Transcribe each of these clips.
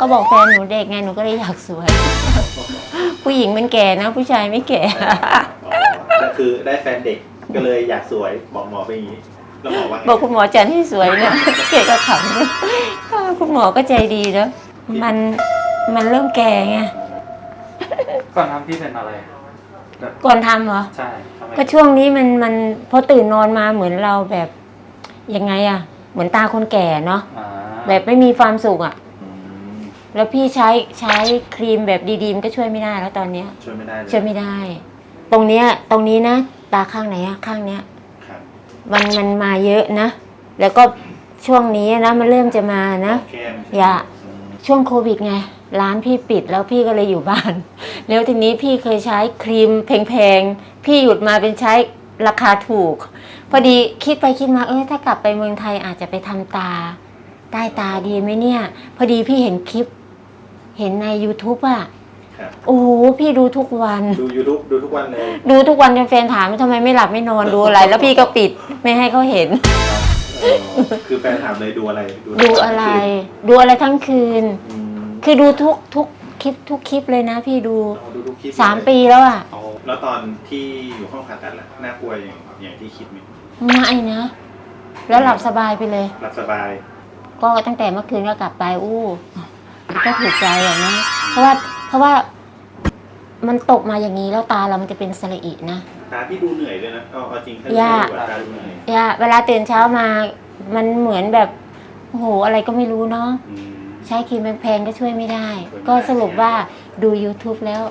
ก็บอกแฟนหนูเด็กไงหนูก็เลยอยากสวย ผู้หญิงมันแก่นะ ผู้ชายไม่แก่อ๋อก็คือได้แฟนเด็กก็เลยอยากสวยบอกหมอไปอย่างนี้แล้วหมอว่าไงบอกคุณหมอจันให้สวยเนี่ยเก๋ก็ขำเนี่ยก็คุณหมอก็ใจดีนะมันมันเริ่มแก่ไงก่อนทำพี่เป็นอะไรแบบก่อนทำเหรอ ใช่ทำไมก็ช่วงนี้มันมันพอตื่นนอนมาเหมือนเราแบบยังไงอะเหมือนตาคนแก่เนาะอ่าแบบไม่มีความสุขอะอืม แล้วพี่ใช้ใช้ครีมแบบดีๆมันก็ช่วยไม่ได้แล้วตอนเนี้ย ช่วยไม่ได้เลยช่วยไม่ได้ ตรงเนี้ยตรงนี้นะ ตาข้างไหนอะข้างเนี้ยครับมันมันมาเยอะนะ แล้วก็ช่วงนี้นะมันเริ่มจะมานะ แก้มอย่า อืมช่วงโควิดไง ร้านพี่ปิดแล้วพี่ก็เลยอยู่บ้าน แล้วทีนี้พี่เคยใช้ครีมแพงๆ พี่หยุดมาเป็นใช้ราคาถูก พอดีคิดไปคิดมาเออถ้ากลับไปเมืองไทยอาจจะไปทำตา ใต้ตาดีไหมเนี่ย พอดีพี่เห็นคลิป เห็นใน YouTube อะครับโอ้โหพี่ดูทุกวัน ดู YouTube ดูทุกวันเลยดูทุกวันจนแฟนถามว่าทำไมไม่หลับไม่นอนดูอะไร แล้วพี่ก็ปิดไม่ให้เขาเห็น เออคือแฟนถามเลยดูอะไรดูอะไร ดูอะไรทั้งคืน อืมคือดูทุกทุกคลิปทุกคลิปเลยนะพี่ดูเอาดูทุกคลิปสามเลยปีแล้วอะเอาแล้วตอนที่อยู่ห้องผ่าตัดล่ะน่ากลัวอย่างอย่างที่คิดไหมไม่นะ แล้วหลับสบายไปเลย หลับสบาย ก็ตั้งแต่เมื่อคืนก็กลับไปอู้ ก็ถูกใจอะนะเพราะว่าเพราะว่ามันตกมาอย่างนี้แล้วตาเรามันจะเป็นสระอินะตาพี่ดูเหนื่อยเลยนะเอาเอาจริงถ้าดูยากกว่าตาดูเหนื่อยอย่าเวลาตื่นเช้ามามันเหมือนแบบโอ้โหอะไรก็ไม่รู้เนาะอืม ใช้ครีมแพงๆก็ช่วยไม่ได้ ช่วยไม่ได้ ก็สรุปว่าดู YouTube แล้ว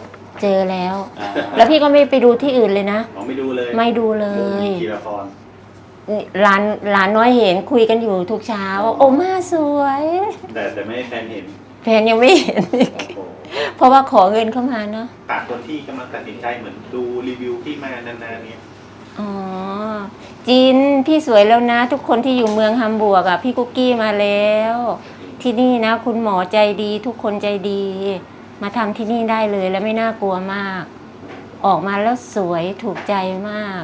เจอแล้ว อ่าแล้วพี่ก็ไม่ไปดูที่อื่นเลยนะ อ๋อไม่ดูเลยไม่ดูเลยทีละครหลานหลานน้อยเห็นคุยกันอยู่ทุกเช้าว่าโอมาสวย แต่แต่ไม่ให้แฟนเห็น แฟนยังไม่เห็นอีกโอ้โหเพราะว่าขอเงินเข้ามาเนาะปากคนที่กำลังตัดสินใจเหมือนดูรีวิวพี่มานานๆเนี่ยอ๋อจินพี่สวยแล้วนะ ทุกคนที่อยู่เมืองฮัมบูร์กอะพี่กุ๊กกี้มาแล้ว ที่นี่นะ คุณหมอใจดี ทุกคนใจดี มาทำที่นี่ได้เลยแล้วไม่น่ากลัวมาก ออกมาแล้วสวยถูกใจมาก